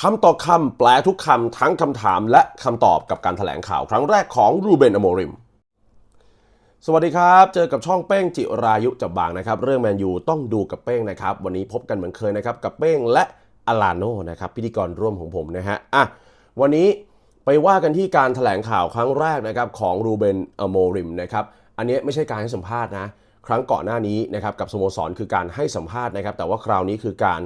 คำต่อคำแปลทุกคำทั้งคำถามและคำตอบกับการถแถลงข่าวครั้งแรกของรูเบนอโมริม สวัสดีครับ เจอกับช่องเป้งจิรายุจับบางนะครับ เรื่องแมนยูต้องดูกับเป้งนะครับ วันนี้พบกันเหมือนเคยนะครับ กับเป้งและอลาโนนะครับ พิธีกรร่วมของผมนะฮะอะวันนี้ไปว่ากันที่การถแถลงข่าวครั้งแรกนะครับของรูเบนอโมริมนะครับอันนี้ไม่ใช่การให้สัมภาษณ์นะครั้งก่อนหน้านี้นะครับกับสโมสรคือการให้สัมภาษณ์นะครับแต่ว่าคราวนี้คือการ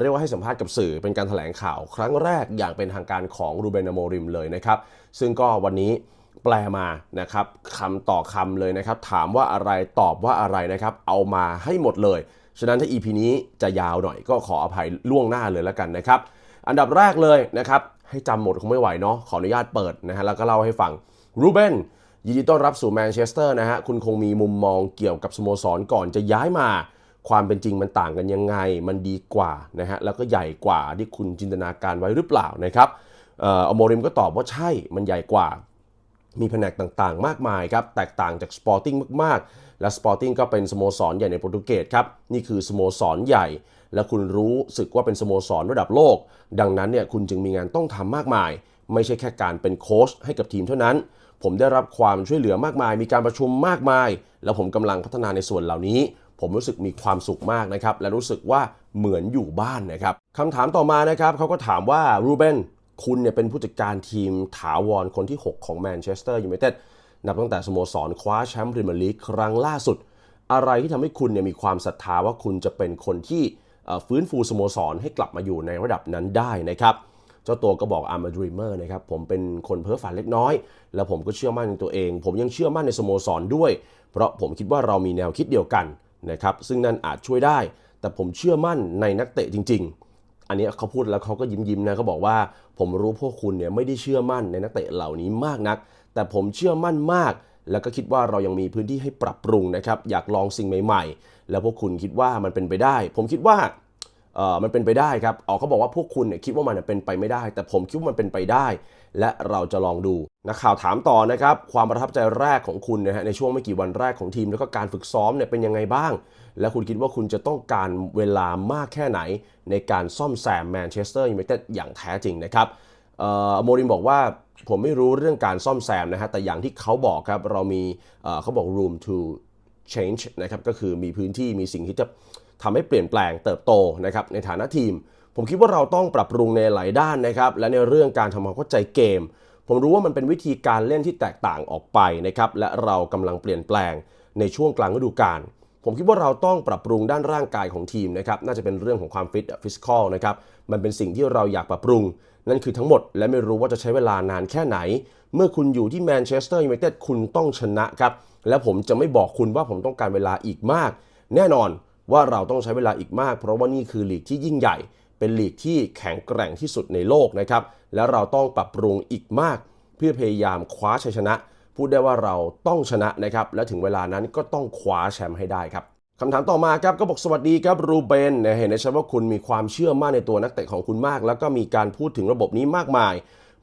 เรียกว่าให้สัมภาษณ์กับสื่อเป็นการถแถลงข่าวครั้งแรกอย่างเป็นทางการของรูเบนโมริมเลยนะครับ ซึ่งก็วันนี้แปลมานะครับคำต่อคำเลยนะครับ ถามว่าอะไรตอบว่าอะไรนะครับ เอามาให้หมดเลย ฉะนั้นถ้า EP นี้จะยาวหน่อยก็ขออภัยล่วงหน้าเลยแล้วกันนะครับ อันดับแรกเลยนะครับ ให้จำหมดคงไม่ไหวเนาะขออนุญาตเปิดนะฮะแล้วก็เล่าให้ฟังรูเบนยินดีต้อนรับสู่แมนเชสเตอร์นะฮะคุณคงมีมุมมองเกี่ยวกับสโมสรก่อนจะย้ายมา ความเป็นจริงมันต่างกันยังไง มันดีกว่านะฮะแล้วก็ใหญ่กว่าที่คุณจินตนาการไว้หรือเปล่านะครับเอ่อโมริมก็ตอบว่าใช่มันใหญ่กว่า มีแผนกต่างๆ มากมายครับแตกต่างจาก Sporting มากๆ และ Sporting ก็เป็นสโมสรใหญ่ในโปรตุเกสครับนี่คือสโมสรใหญ่ และคุณรู้สึกว่าเป็นสโมสรระดับโลก ดังนั้นเนี่ยคุณจึงมีงานต้องทำมากมาย ไม่ใช่แค่การเป็นโค้ชให้กับทีมเท่านั้น ผมได้รับความช่วยเหลือมากมาย มีการประชุมมากมาย แล้วผมกำลังพัฒนาในส่วนเหล่านี้ ผมรู้สึกมีความสุขมากนะครับ และรู้สึกว่าเหมือนอยู่บ้านนะครับคำถามต่อมานะครับเขาก็ถามว่ารูเบนคุณเนี่ยเป็นผู้จัดการทีมถาวรคนที่ 6 ของแมนเชสเตอร์ยูไนเต็ดนับตั้งแต่สโมสรคว้าแชมป์พรีเมียร์ลีกครั้งล่าสุด อะไรที่ทำให้คุณเนี่ยมีความศรัทธาว่าคุณจะเป็นคนที่ฟื้นฟูสโมสรให้กลับมาอยู่ในระดับนั้นได้นะครับเจ้าตัวก็บอก I'm a dreamer นะครับ ผมเป็นคนเพ้อฝันเล็กน้อย แล้วผมก็เชื่อมั่นในตัวเอง ผมยังเชื่อมั่นในสโมสรด้วย เพราะผมคิดว่าเรามีแนวคิดเดียวกัน นะครับซึ่งนั่นอาจช่วยได้ แต่ผมเชื่อมั่นในนักเตะจริง ๆ อันนี้เขาพูดแล้วเขาก็ยิ้มยิ้มๆนะเขาบอกว่าผมรู้พวกคุณเนี่ยไม่ได้เชื่อมั่นในนักเตะเหล่านี้มากนัก แต่ผมเชื่อมั่นมาก แล้วก็คิดว่าเรายังมีพื้นที่ให้ปรับปรุงนะครับอยากลองสิ่งใหม่ ๆ แล้วพวกคุณคิดว่ามันเป็นไปได้ ผมคิดว่า มันเป็นไปได้ครับอ๋อเขาบอกว่าพวกคุณเนี่ยคิดว่ามันเป็นไปไม่ได้ แต่ผมคิดว่ามันเป็นไปได้ และเราจะลองดูนักข่าวถามต่อนะครับ ความประทับใจแรกของคุณนะฮะในช่วงไม่กี่วันแรกของทีม แล้วก็การฝึกซ้อมเนี่ยเป็นยังไงบ้าง และคุณคิดว่าคุณจะต้องการเวลามากแค่ไหน ในการซ่อมแซมแมนเชสเตอร์ยูไนเต็ดอย่างแท้จริงนะครับโมริมบอกว่าผมไม่รู้เรื่องการซ่อมแซมนะฮะแต่อย่างที่เขาบอกครับเรามีเเขาบอก room to change นะครับก็คือมีพื้นที่มีสิ่งที่จะ ทำให้เปลี่ยนแปลงเติบโตนะครับในฐานะทีม ผมคิดว่าเราต้องปรับปรุงในหลายด้านนะครับและในเรื่องการทำความเข้าใจเกม ผมรู้ว่ามันเป็นวิธีการเล่นที่แตกต่างออกไปนะครับและเรากำลังเปลี่ยนแปลงในช่วงกลางฤดูกาลผมคิดว่าเราต้องปรับปรุงด้านร่างกายของทีมนะครับน่าจะเป็นเรื่องของความฟิตฟิสคอลนะครับมันเป็นสิ่งที่เราอยากปรับปรุง นั่นคือทั้งหมดและไม่รู้ว่าจะใช้เวลานานแค่ไหน เมื่อคุณอยู่ที่แมนเชสเตอร์ยูไนเต็ดคุณต้องชนะครับและผมจะไม่บอกคุณว่าผมต้องการเวลาอีกมาก แน่นอน ว่าเราต้องใช้เวลาอีกมาก เพราะว่านี่คือลีกที่ยิ่งใหญ่ เป็นลีกที่แข็งแกร่งที่สุดในโลกนะครับ และเราต้องปรับปรุงอีกมาก เพื่อพยายามคว้าชัยชนะ พูดได้ว่าเราต้องชนะนะครับ และถึงเวลานั้นก็ต้องคว้าแชมป์ให้ได้ครับคำถามต่อมาครับก็บอกสวัสดีครับรูเบนเห็นได้ชัดว่าคุณมีความเชื่อมั่นในตัวนักเตะของคุณมาก แล้วก็มีการพูดถึงระบบนี้มากมาย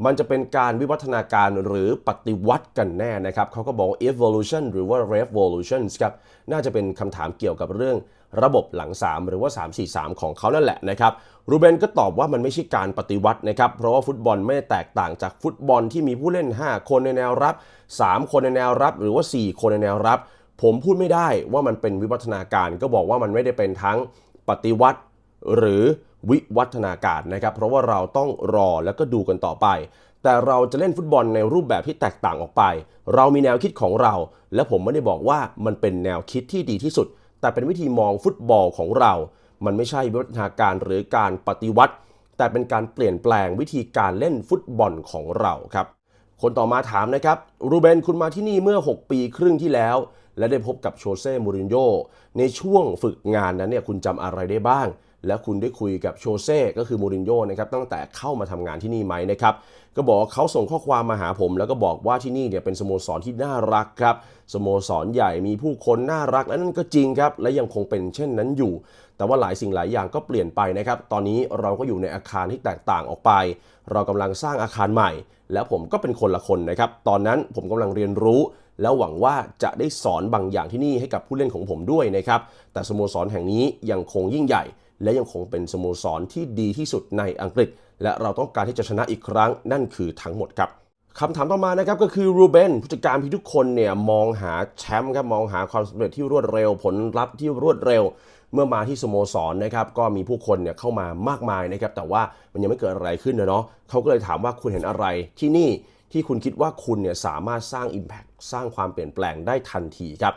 มันจะเป็นการวิวัฒนาการหรือปฏิวัติกันแน่นะครับเขาก็บอก evolution หรือว่า revolution ครับน่าจะเป็นคำถามเกี่ยวกับเรื่อง ระบบหลัง 3 หรือว่า 3-4-3 ของเขานั่นแหละนะครับรูเบนก็ตอบว่ามันไม่ใช่การปฏิวัตินะครับ เพราะว่าฟุตบอลไม่แตกต่างจากฟุตบอลที่มีผู้เล่น 5 คนในแนวรับ 3 คนในแนวรับ หรือว่า 4 คนในแนวรับ ผมพูดไม่ได้ว่ามันเป็นวิวัฒนาการก็บอกว่ามันไม่ได้เป็นทั้งปฏิวัติหรือวิวัฒนาการนะครับ เพราะว่าเราต้องรอแล้วก็ดูกันต่อไป แต่เราจะเล่นฟุตบอลในรูปแบบที่แตกต่างออกไป เรามีแนวคิดของเรา และผมไม่ได้บอกว่ามันเป็นแนวคิดที่ดีที่สุด แต่เป็นวิธีมองฟุตบอลของเรา มันไม่ใช่วิวัฒนาการหรือการปฏิวัติ แต่เป็นการเปลี่ยนแปลงวิธีการเล่นฟุตบอลของเราครับ คนต่อมาถามนะครับรูเบนคุณมาที่นี่เมื่อ 6 ปีครึ่งที่แล้ว และได้พบกับโชเซ่มูรินโญ่ในช่วงฝึกงานนั้นเนี่ยคุณจำอะไรได้บ้าง และคุณได้คุยกับโชเซ่ก็คือมูรินโญ่นะครับตั้งแต่เข้ามาทำงานที่นี่ไหมนะครับก็บอกเขาส่งข้อความมาหาผม แล้วก็บอกว่าที่นี่เนี่ยเป็นสโมสรที่น่ารักครับสโมสรใหญ่มีผู้คนน่ารักและนั่นก็จริงครับ และยังคงเป็นเช่นนั้นอยู่ แต่ว่าหลายสิ่งหลายอย่างก็เปลี่ยนไปนะครับตอนนี้เราก็อยู่ในอาคารที่แตกต่างออกไป เรากำลังสร้างอาคารใหม่ แล้วผมก็เป็นคนละคนนะครับตอนนั้นผมกำลังเรียนรู้แล้วหวังว่าจะได้สอนบางอย่างที่นี่ให้กับผู้เล่นของผมด้วยนะครับแต่สโมสรแห่งนี้ยังคงยิ่งใหญ่ และยังคงเป็นสโมสรที่ดีที่สุดในอังกฤษ และเราต้องการที่จะชนะอีกครั้งนั่นคือทั้งหมดครับคำถามต่อมานะครับก็คือรูเบนผู้จัดการทีมทุกคนเนี่ยมองหาแชมป์ครับมองหาความสำเร็จที่รวดเร็วผลลัพธ์ที่รวดเร็ว เมื่อมาที่สโมสรนะครับก็มีผู้คนเนี่ยเข้ามามากมายนะครับแต่ว่ามันยังไม่เกิดอะไรขึ้นนะเนาะเขาก็เลยถามว่าคุณเห็นอะไรที่นี่ที่คุณคิดว่าคุณเนี่ยสามารถสร้าง Impact สร้างความเปลี่ยนแปลงได้ทันทีครับ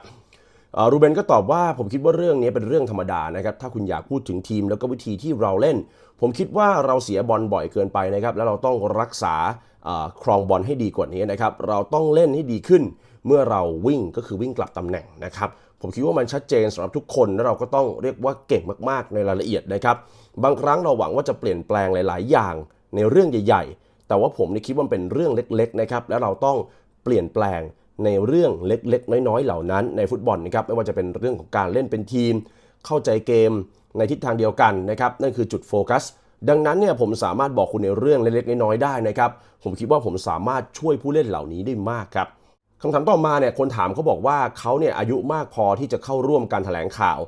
รูเบนก็ตอบว่าผมคิดว่าเรื่องนี้เป็นเรื่องธรรมดานะครับถ้าคุณอยากพูดถึงทีมแล้วก็วิธีที่เราเล่น ผมคิดว่าเราเสียบอลบ่อยเกินไปนะครับแล้วเราต้องรักษาครองบอลให้ดีกว่านี้นะครับเราต้องเล่นให้ดีขึ้น เมื่อเราวิ่งก็คือวิ่งกลับตำแหน่งนะครับผมคิดว่ามันชัดเจนสำหรับทุกคนและเราก็ต้องเรียกว่าเก่งมากๆ ในรายละเอียดนะครับบางครั้งเราหวังว่าจะเปลี่ยนแปลงหลาย ๆ อย่างในเรื่องใหญ่ ๆ แต่ว่าผมนี่คิดว่าเป็นเรื่องเล็ก ๆ นะครับแล้วเราต้องเปลี่ยนแปลง ในเรื่องเล็กๆ น้อยๆ เหล่านั้นในฟุตบอลนะครับไม่ว่าจะเป็นเรื่องของการเล่นเป็นทีม เข้าใจเกมในทิศทางเดียวกันนะครับนั่นคือจุดโฟกัส ดังนั้นเนี่ยผมสามารถบอกคุณในเรื่องเล็กๆ น้อยๆ ได้นะครับผมคิดว่าผมสามารถช่วยผู้เล่นเหล่านี้ได้มากครับคำถามต่อมาเนี่ยคนถามเขาบอกว่าเขาเนี่ยอายุมากพอที่จะเข้าร่วมการแถลงข่าว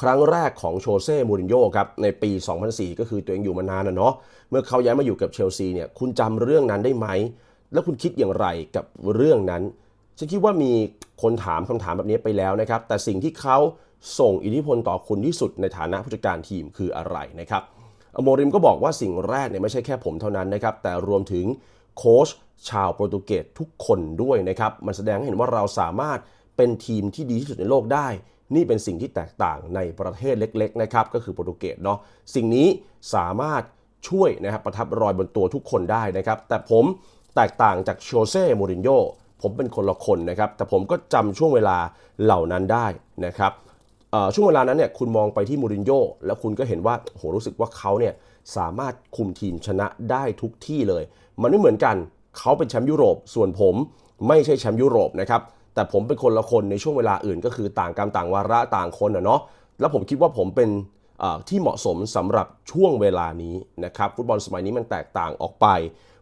ครั้งแรกของโชเซ่มูรินโญ่ครับในปี 2004 ก็คือตัวเองอยู่มานานนะเนาะเมื่อเขาย้ายมาอยู่กับเชลซีเนี่ยคุณจำเรื่องนั้นได้ไหม แล้วคุณคิดอย่างไรกับเรื่องนั้น ฉันคิดว่ามีคนถามคำถามแบบนี้ไปแล้วนะครับ แต่สิ่งที่เขาส่งอิทธิพลต่อคุณที่สุดในฐานะผู้จัดการทีมคืออะไรนะครับอโมริมก็บอกว่าสิ่งแรกเนี่ยไม่ใช่แค่ผมเท่านั้นนะครับ แต่รวมถึงโค้ชชาวโปรตุเกสทุกคนด้วยนะครับ มันแสดงให้เห็นว่าเราสามารถเป็นทีมที่ดีที่สุดในโลกได้ นี่เป็นสิ่งที่แตกต่างในประเทศเล็กๆนะครับ ก็คือโปรตุเกสเนาะ สิ่งนี้สามารถช่วยนะครับประทับรอยบนตัวทุกคนได้นะครับ แต่ผมแตกต่างจากโชเซ่มูรินโญ่ ผมเป็นคนละคนนะครับ แต่ผมก็จำช่วงเวลาเหล่านั้นได้นะครับช่วงเวลานั้นเนี่ยคุณมองไปที่มูรินโญ่แล้วคุณก็เห็นว่าโหรู้สึกว่าเขาเนี่ยสามารถคุมทีมชนะได้ทุกที่เลย มันไม่เหมือนกันเขาเป็นแชมป์ยุโรป ส่วนผมไม่ใช่แชมป์ยุโรปนะครับแต่ผมเป็นคนละคนในช่วงเวลาอื่น ก็คือต่างกรรมต่างวาระต่างคนอะเนาะแล้วผมคิดว่าผมเป็นที่เหมาะสมสำหรับช่วงเวลานี้นะครับฟุตบอลสมัยนี้มันแตกต่างออกไป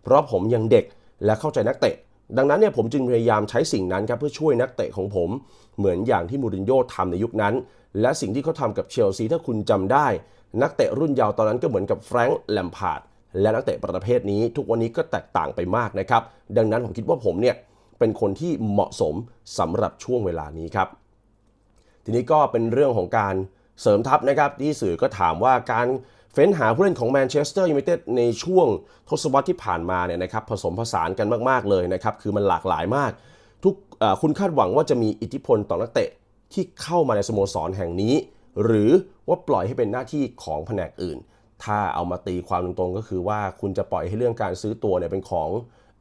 เพราะผมยังเด็กและเข้าใจนักเตะ ดังนั้นเนี่ยผมจึงพยายามใช้สิ่งนั้นครับเพื่อช่วยนักเตะของผม เหมือนอย่างที่มูรินโญ่ทำในยุคนั้น และสิ่งที่เขาทำกับเชลซีถ้าคุณจำได้ นักเตะรุ่นเยาว์ตอนนั้นก็เหมือนกับแฟรงค์แลมพาร์ดและนักเตะประเภทนี้ทุกวันนี้ก็แตกต่างไปมากนะครับ ดังนั้นผมคิดว่าผมเนี่ยเป็นคนที่เหมาะสมสำหรับช่วงเวลานี้ครับ ทีนี้ก็เป็นเรื่องของการเสริมทัพนะครับที่สื่อก็ถามว่าการ เฟ้นหาผู้เล่นของแมนเชสเตอร์ยูไนเต็ดในช่วงทศวรรษที่ผ่านมาเนี่ยนะครับผสมผสานกันมาก ๆ เลยนะครับ คือมันหลากหลายมาก ทุกคุณคาดหวังว่าจะมีอิทธิพลต่อนักเตะที่เข้ามาในสโมสรแห่งนี้ หรือว่าปล่อยให้เป็นหน้าที่ของแผนกอื่น ถ้าเอามาตีความตรงๆ ก็คือว่าคุณจะปล่อยให้เรื่องการซื้อตัวเนี่ยเป็นของ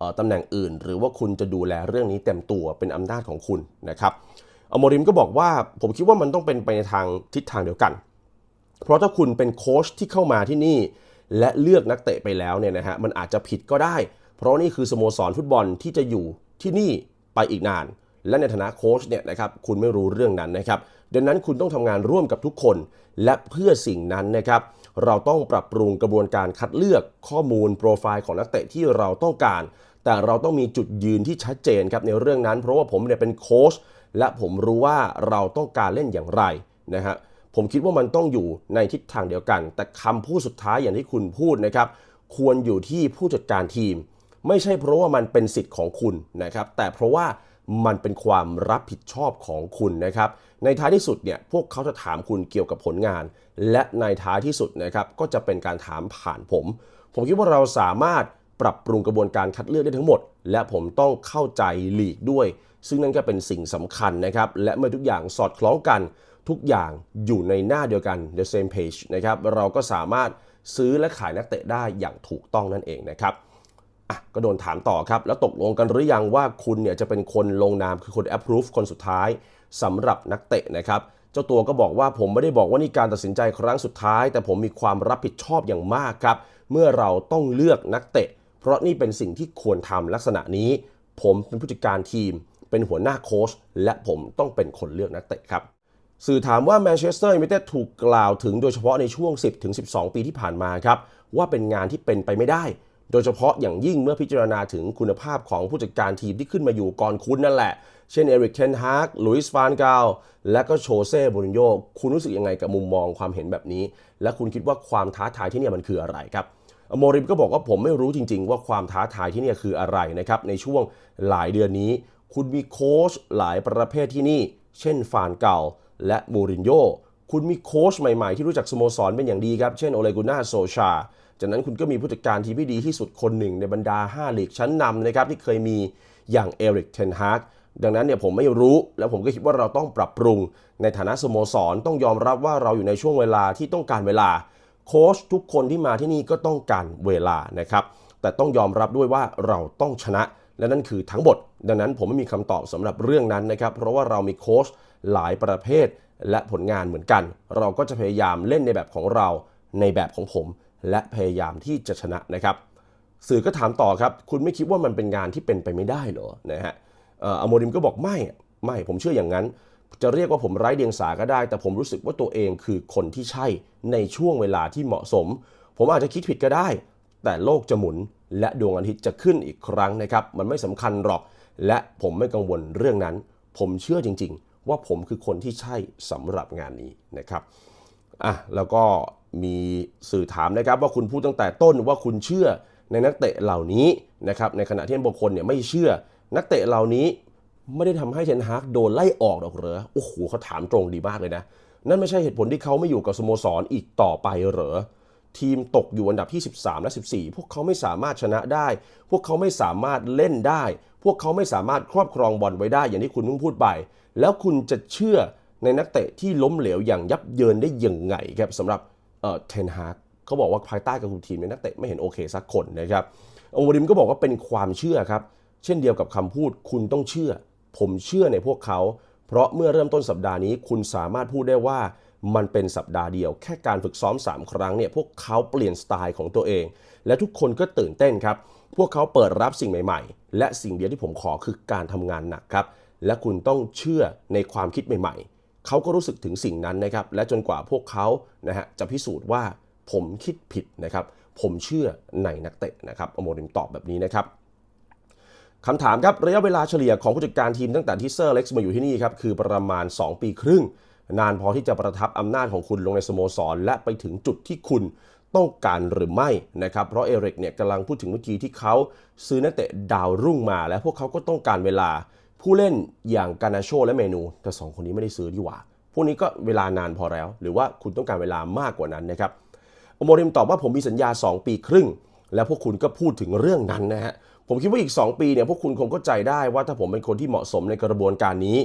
อตำแหน่งอื่น หรือว่าคุณจะดูแลเรื่องนี้เต็มตัวเป็นอำนาจของคุณนะครับอโมริมก็บอกว่าผมคิดว่ามันต้องเป็นไปในทางทิศทางเดียวกัน เพราะถ้าคุณเป็นโค้ชที่เข้ามาที่นี่ และเลือกนักเตะไปแล้วเนี่ยนะฮะมันอาจจะผิดก็ได้ เพราะนี่คือสโมสรฟุตบอลที่จะอยู่ที่นี่ไปอีกนาน และในฐานะโค้ชเนี่ยนะครับคุณไม่รู้เรื่องนั้นนะครับดังนั้นคุณต้องทำงานร่วมกับทุกคน และเพื่อสิ่งนั้นนะครับเราต้องปรับปรุงกระบวนการคัดเลือกข้อมูลโปรไฟล์ของนักเตะที่เราต้องการ แต่เราต้องมีจุดยืนที่ชัดเจนครับในเรื่องนั้น เพราะว่าผมเนี่ยเป็นโค้ชและผมรู้ว่าเราต้องการเล่นอย่างไรนะฮะ ผมคิดว่ามันต้องอยู่ในทิศทางเดียวกัน แต่คำพูดสุดท้ายอย่างที่คุณพูดนะครับ ควรอยู่ที่ผู้จัดการทีม ไม่ใช่เพราะว่ามันเป็นสิทธิ์ของคุณนะครับ แต่เพราะว่ามันเป็นความรับผิดชอบของคุณนะครับ ในท้ายที่สุดเนี่ยพวกเขาจะถามคุณเกี่ยวกับผลงาน และในท้ายที่สุดนะครับก็จะเป็นการถามผ่านผม ผมคิดว่าเราสามารถปรับปรุงกระบวนการคัดเลือกได้ทั้งหมด และผมต้องเข้าใจหลีกด้วย ซึ่งนั่นก็เป็นสิ่งสำคัญนะครับ และเมื่อทุกอย่างสอดคล้องกัน ทุกอย่างอยู่ในหน้าเดียวกัน the same page นะครับเราก็สามารถซื้อและขายนักเตะได้อย่างถูกต้องนั่นเองนะครับอะก็โดนถามต่อครับ แล้วตกลงกันหรือยังว่าคุณเนี่ยจะเป็นคนลงนามคือคน approve คนสุดท้ายสำหรับนักเตะนะครับ เจ้าตัวก็บอกว่าผมไม่ได้บอกว่านี่การตัดสินใจครั้งสุดท้าย แต่ผมมีความรับผิดชอบอย่างมากครับ เมื่อเราต้องเลือกนักเตะ เพราะนี่เป็นสิ่งที่ควรทำลักษณะนี้ ผมเป็นผู้จัดการทีม เป็นหัวหน้าโค้ชและผมต้องเป็นคนเลือกนักเตะครับ สื่อถามว่าแมนเชสเตอร์ยูไนเต็ดถูกกล่าวถึงโดยเฉพาะในช่วง 10-12 ปีที่ผ่านมาครับว่าเป็นงานที่เป็นไปไม่ได้ โดยเฉพาะอย่างยิ่งเมื่อพิจารณาถึงคุณภาพของผู้จัดการทีมที่ขึ้นมาอยู่ก่อนคุณนั่นแหละ เช่นเอริกเทนฮากลุยส์ฟานกาลและก็โชเซ่บูรินโญ่คุณรู้สึกยังไงกับมุมมองความเห็นแบบนี้ และคุณคิดว่าความท้าทายที่นี่มันคืออะไรครับโมริมก็บอกว่าผมไม่รู้จริง ๆ ว่าความท้าทายที่นี่คืออะไรนะครับในช่วงหลายเดือนนี้ คุณมีโค้ชหลายประเภทที่นี่ เช่นฟานเก่า และมูรินโญ่คุณมีโค้ชใหม่ๆ ที่รู้จักสโมสรเป็นอย่างดีครับ เช่นโอเลกุน่าโซชา จากนั้นคุณก็มีผู้จัดการทีมที่ดีที่สุดคนหนึ่งในบรรดา 5 ลีกชั้นนำนะครับที่เคยมีอย่างเอริกเทนฮากดังนั้นเนี่ยผมไม่รู้ แล้วผมก็คิดว่าเราต้องปรับปรุง ในฐานะสโมสรต้องยอมรับว่าเราอยู่ในช่วงเวลาที่ต้องการเวลา โค้ชทุกคนที่มาที่นี่ก็ต้องการเวลานะครับแต่ต้องยอมรับด้วยว่าเราต้องชนะและนั่นคือทั้งหมด ดังนั้นผมไม่มีคำตอบสำหรับเรื่องนั้นนะครับเพราะว่าเรามีโค้ช หลายประเภทและผลงานเหมือนกัน เราก็จะพยายามเล่นในแบบของเราในแบบของผม และพยายามที่จะชนะนะครับ สื่อก็ถามต่อครับ คุณไม่คิดว่ามันเป็นงานที่เป็นไปไม่ได้เหรอนะฮะอโมริมก็บอกไม่ไม่ผมเชื่ออย่างนั้น จะเรียกว่าผมไร้เดียงสาก็ได้ แต่ผมรู้สึกว่าตัวเองคือคนที่ใช่ในช่วงเวลาที่เหมาะสม ผมอาจจะคิดผิดก็ได้ แต่โลกจะหมุนและดวงอาทิตย์จะขึ้นอีกครั้งนะครับ มันไม่สำคัญหรอก และผมไม่กังวลเรื่องนั้น ผมเชื่อจริง ๆ ว่าผมคือคนที่ใช่สำหรับงานนี้นะครับอะแล้วก็มีสื่อถามนะครับว่าคุณพูดตั้งแต่ต้นว่าคุณเชื่อในนักเตะเหล่านี้นะครับในขณะที่บางคนเนี่ยไม่เชื่อ นักเตะเหล่านี้ไม่ได้ทำให้เทนฮากโดนไล่ออกหรอกเหรอโอ้โหเขาถามตรงดีมากเลยนะ นั่นไม่ใช่เหตุผลที่เขาไม่อยู่กับสโมสรอีกต่อไปเหรอทีมตกอยู่อันดับที่ 13 และ 14 พวกเขาไม่สามารถชนะได้ พวกเขาไม่สามารถเล่นได้ วกเขาไม่สามารถครอบครองบอลไว้ได้อย่างที่คุณเพิ่งพูดไป แล้วคุณจะเชื่อในนักเตะที่ล้มเหลวอย่างยับเยินได้ยังไงครับสำหรับเอ่อเทนฮากเขาบอกว่าภายใต้การคุมทีมในนักเตะไม่เห็นโอเคสักคนนะครับอวริมก็บอกว่าเป็นความเชื่อครับ เช่นเดียวกับคำพูดคุณต้องเชื่อ ผมเชื่อในพวกเขา เพราะเมื่อเริ่มต้นสัปดาห์นี้คุณสามารถพูดได้ว่า มันเป็นสัปดาห์เดียว แค่การฝึกซ้อม 3 ครั้งเนี่ยพวกเขาเปลี่ยนสไตล์ของตัวเอง และทุกคนก็ตื่นเต้นครับ พวกเขาเปิดรับสิ่งใหม่ๆ และสิ่งเดียวที่ผมขอคือการทำงานหนักครับ และคุณต้องเชื่อในความคิดใหม่ ๆ เขาก็รู้สึกถึงสิ่งนั้นนะครับ และจนกว่าพวกเขานะฮะจะพิสูจน์ว่าผมคิดผิดนะครับ ผมเชื่อในนักเตะนะครับอโมริมตอบแบบนี้นะครับคำถามครับระยะเวลาเฉลี่ยของผู้จัดการทีมตั้งแต่ที่เซอร์เล็กซ์มาอยู่ที่นี่ครับคือประมาณ 2 ปีครึ่ง นานพอที่จะประทับอำนาจของคุณลงในสโมสร และไปถึงจุดที่คุณต้องการหรือไม่นะครับ เพราะเอริกเนี่ยกำลังพูดถึงเมื่อกี้ที่เขาซื้อนักเตะดาวรุ่งมา และพวกเขาก็ต้องการเวลา ผู้เล่นอย่างกานาโชและเมนู แต่สองคนนี้ไม่ได้ซื้อดีกว่า พวกนี้ก็เวลานานพอแล้ว หรือว่าคุณต้องการเวลามากกว่านั้นนะครับโอโมริมตอบว่าผมมีสัญญา 2 ปีครึ่ง แล้วพวกคุณก็พูดถึงเรื่องนั้นนะฮะผมคิดว่าอีก 2 ปีเนี่ยพวกคุณคงเข้าใจได้ว่าถ้าผมเป็นคนที่เหมาะสมในกระบวนการนี้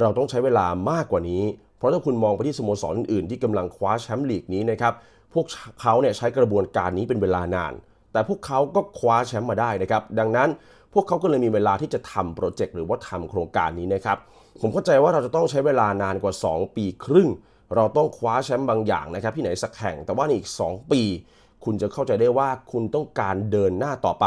เราต้องใช้เวลามากกว่านี้ เพราะถ้าคุณมองไปที่สโมสรอื่นๆที่กำลังคว้าแชมป์ลีกนี้นะครับ พวกเขาเนี่ยใช้กระบวนการนี้เป็นเวลานาน แต่พวกเขาก็คว้าแชมป์มาได้นะครับ ดังนั้นพวกเขาก็เลยมีเวลาที่จะทำโปรเจกต์หรือว่าทำโครงการนี้นะครับ ผมเข้าใจว่าเราจะต้องใช้เวลานานกว่า 2 ปีครึ่ง เราต้องคว้าแชมป์บางอย่างนะครับที่ไหนสักแห่ง แต่ว่าในอีก 2 ปี คุณจะเข้าใจได้ว่าคุณต้องการเดินหน้าต่อไป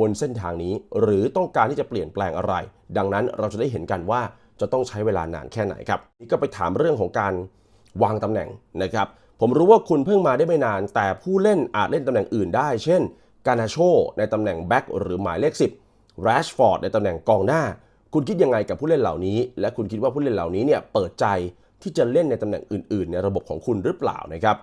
บนเส้นทางนี้ หรือต้องการที่จะเปลี่ยนแปลงอะไร ดังนั้นเราจะได้เห็นกันว่า จะต้องใช้เวลานานแค่ไหนครับนี่ก็ไปถามเรื่องของการวางตำแหน่งนะครับ ผมรู้ว่าคุณเพิ่งมาได้ไม่นาน แต่ผู้เล่นอาจเล่นตำแหน่งอื่นได้ เช่น กานาโชในตำแหน่งแบ็กหรือหมายเลข 10แรชฟอร์ดในตำแหน่งกองหน้า คุณคิดยังไงกับผู้เล่นเหล่านี้ และคุณคิดว่าผู้เล่นเหล่านี้เนี่ยเปิดใจที่จะเล่นในตำแหน่งอื่นๆ ในระบบของคุณหรือเปล่านะครับ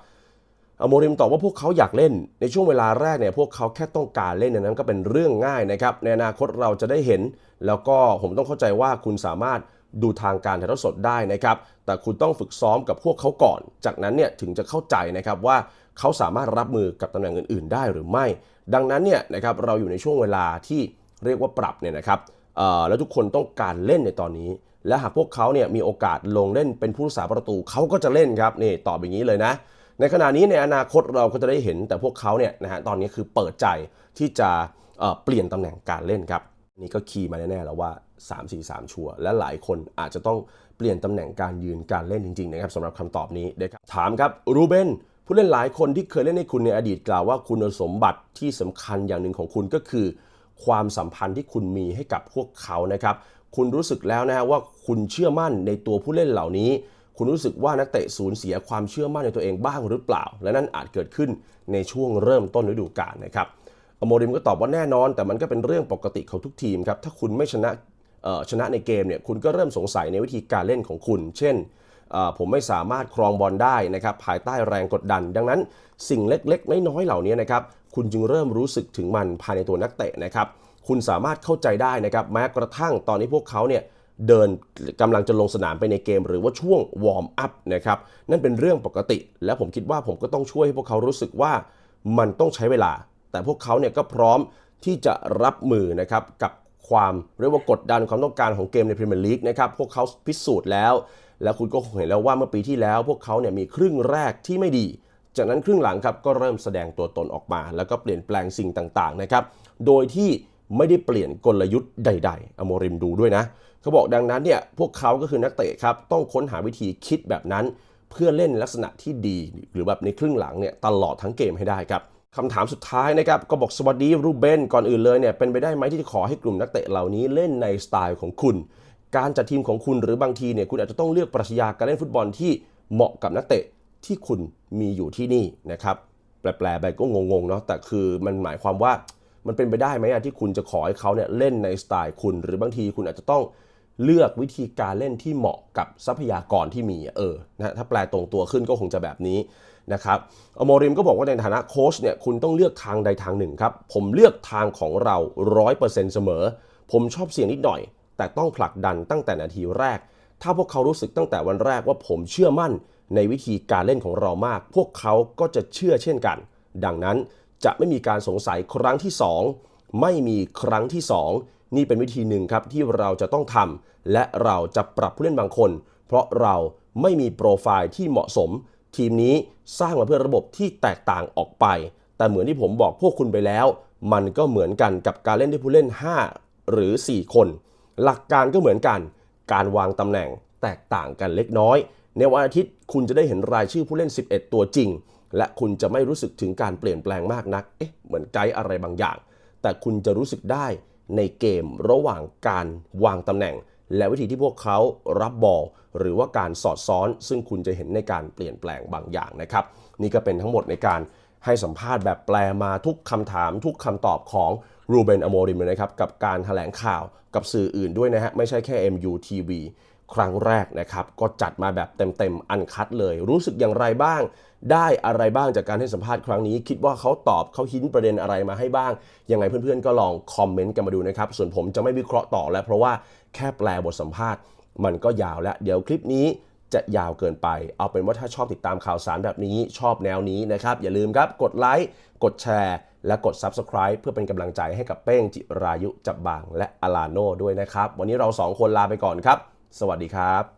อโมริมตอบว่าพวกเขาอยากเล่น ในช่วงเวลาแรกเนี่ยพวกเขาแค่ต้องการเล่นในนั้นก็เป็นเรื่องง่ายนะครับในอนาคตเราจะได้เห็น แล้วก็ผมต้องเข้าใจว่าคุณสามารถ ดูทางการถ่ายทอดสดได้นะครับ แต่คุณต้องฝึกซ้อมกับพวกเขาก่อน จากนั้นเนี่ยถึงจะเข้าใจนะครับว่าเขาสามารถรับมือกับตำแหน่งอื่น ๆ ได้หรือไม่ ดังนั้นเนี่ยนะครับเราอยู่ในช่วงเวลาที่เรียกว่าปรับเนี่ยนะครับแล้วทุกคนต้องการเล่นในตอนนี้ และหากพวกเขาเนี่ยมีโอกาสลงเล่นเป็นผู้รักษาประตูเขาก็จะเล่นครับนี่ตอบอย่างนี้เลยนะ ในขณะนี้ในอนาคตเราก็จะได้เห็นแต่พวกเขาเนี่ยนะฮะตอนนี้คือเปิดใจที่จะเอ่อเปลี่ยนตำแหน่งการเล่นครับนี่ก็คีย์มาแน่ๆแล้วว่า 3 4 3 ชัวร์และหลายคนอาจจะต้องเปลี่ยนตำแหน่งการยืนการเล่นจริงๆนะครับสำหรับคำตอบนี้นะครับถามครับรูเบนผู้เล่นหลายคนที่เคยเล่นให้คุณในอดีตกล่าวว่าคุณสมบัติที่สำคัญอย่างหนึ่งของคุณก็คือ ความสัมพันธ์ที่คุณมีให้กับพวกเขานะครับคุณรู้สึกแล้วนะว่าคุณเชื่อมั่นในตัวผู้เล่นเหล่านี้ คุณรู้สึกว่านักเตะสูญเสียความเชื่อมั่นในตัวเองบ้างหรือเปล่า และนั่นอาจเกิดขึ้นในช่วงเริ่มต้นฤดูกาลนะครับอโมริมก็ตอบว่าแน่นอน แต่มันก็เป็นเรื่องปกติของทุกทีมครับถ้าคุณไม่ชนะ ชนะในเกมเนี่ยคุณก็เริ่มสงสัยในวิธีการเล่นของคุณ เช่นผมไม่สามารถครองบอลได้นะครับภายใต้แรงกดดัน ดังนั้นสิ่งเล็กๆน้อยๆเหล่านี้นะครับคุณจึงเริ่มรู้สึกถึงมันภายในตัวนักเตะนะครับคุณสามารถเข้าใจได้นะครับแม้กระทั่งตอนนี้พวกเขาเนี่ยเดินกำลังจะลงสนามไปในเกม หรือว่าช่วงวอร์มอัพนะครับนั่นเป็นเรื่องปกติ และผมคิดว่าผมก็ต้องช่วยให้พวกเขารู้สึกว่ามันต้องใช้เวลา แต่พวกเขาเนี่ยก็พร้อมที่จะรับมือนะครับกับ ความเรียกว่ากดดันความต้องการของเกมในพรีเมียร์ลีกนะครับพวกเขาพิสูจน์แล้ว แล้วคุณก็คงเห็นแล้วว่าเมื่อปีที่แล้ว พวกเขาเนี่ยมีครึ่งแรกที่ไม่ดี จากนั้นครึ่งหลังครับก็เริ่มแสดงตัวตนออกมา แล้วก็เปลี่ยนแปลงสิ่งต่างๆนะครับโดยที่ไม่ได้เปลี่ยนกลยุทธ์ใด ๆ อโมริมดูด้วยนะ เขาบอกดังนั้นเนี่ยพวกเขาก็คือนักเตะครับต้องค้นหาวิธีคิดแบบนั้น เพื่อเล่นลักษณะที่ดี หรือแบบในครึ่งหลังเนี่ยตลอดทั้งเกมให้ได้ครับ คำถามสุดท้ายนะครับ ก็บอกสวัสดีรูเบนก่อนอื่นเลยเนี่ยเป็นไปได้ไหมที่จะขอให้กลุ่มนักเตะเหล่านี้เล่นในสไตล์ของคุณ การจัดทีมของคุณหรือบางทีเนี่ยคุณอาจจะต้องเลือกปรัชญาการเล่นฟุตบอลที่เหมาะกับนักเตะที่คุณมีอยู่ที่นี่นะครับแปลๆไปก็งงๆเนาะแต่คือมันหมายความว่ามันเป็นไปได้ไหมอะที่คุณจะขอให้เขาเนี่ยเล่นในสไตล์คุณ หรือบางทีคุณอาจจะต้องเลือกวิธีการเล่นที่เหมาะกับทรัพยากรที่มีเออนะถ้าแปลตรงตัวขึ้นก็คงจะแบบนี้ นะครับอโมริมก็บอกว่าในฐานะโค้ชเนี่ยคุณต้องเลือกทางใดทางหนึ่งครับ ผมเลือกทางของเรา100%เสมอ ผมชอบเสี่ยงนิดหน่อย แต่ต้องผลักดันตั้งแต่นาทีแรก ถ้าพวกเขารู้สึกตั้งแต่วันแรกว่าผมเชื่อมั่นในวิธีการเล่นของเรามาก พวกเขาก็จะเชื่อเช่นกัน ดังนั้นจะไม่มีการสงสัยครั้งที่ 2 ไม่มีครั้งที่ 2 นี่เป็นวิธีหนึ่งครับที่เราจะต้องทำและเราจะปรับผู้เล่นบางคน เพราะเราไม่มีโปรไฟล์ที่เหมาะสม ทีมนี้สร้างมาเพื่อระบบที่แตกต่างออกไป แต่เหมือนที่ผมบอกพวกคุณไปแล้ว มันก็เหมือนกันกับการเล่นด้วยผู้เล่น 5 หรือ 4 คน หลักการก็เหมือนกัน การวางตำแหน่งแตกต่างกันเล็กน้อย ในวันอาทิตย์คุณจะได้เห็นรายชื่อผู้เล่น 11 ตัวจริง และคุณจะไม่รู้สึกถึงการเปลี่ยนแปลงมากนัก เอ๊ะ เหมือนไกด์อะไรบางอย่าง แต่คุณจะรู้สึกได้ในเกมระหว่างการวางตำแหน่ง และวิธีที่พวกเขารับบอลหรือว่าการสอดซ้อน ซึ่งคุณจะเห็นในการเปลี่ยนแปลงบางอย่างนะครับ นี่ก็เป็นทั้งหมดในการให้สัมภาษณ์แบบแปลมาทุกคำถาม ทุกคำตอบของรูเบนอโมริมนะครับ กับการแถลงข่าวกับสื่ออื่นด้วยนะฮะไม่ใช่แค่ MUTV ครั้งแรกนะครับ ก็จัดมาแบบเต็มๆ อันคัดเลย รู้สึกอย่างไรบ้าง ได้อะไรบ้างจากการให้สัมภาษณ์ครั้งนี้ คิดว่าเขาตอบเขาหินประเด็นอะไรมาให้บ้าง ยังไงเพื่อนๆ ก็ลองคอมเมนต์กันมาดูนะครับ ส่วนผมจะไม่วิเคราะห์ต่อแล้ว เพราะว่าแค่แปลบทสัมภาษณ์ มันก็ยาวแล้ว เดี๋ยวคลิปนี้จะยาวเกินไป เอาเป็นว่าถ้าชอบติดตามข่าวสารแบบนี้ชอบแนวนี้นะครับ อย่าลืมครับกดไลค์กดแชร์ และกด Subscribe เพื่อเป็นกำลังใจให้กับเป้งจิรายุจับบาง และอลาโน่ด้วยนะครับ วันนี้เราสองคนลาไปก่อนครับ สวัสดีครับ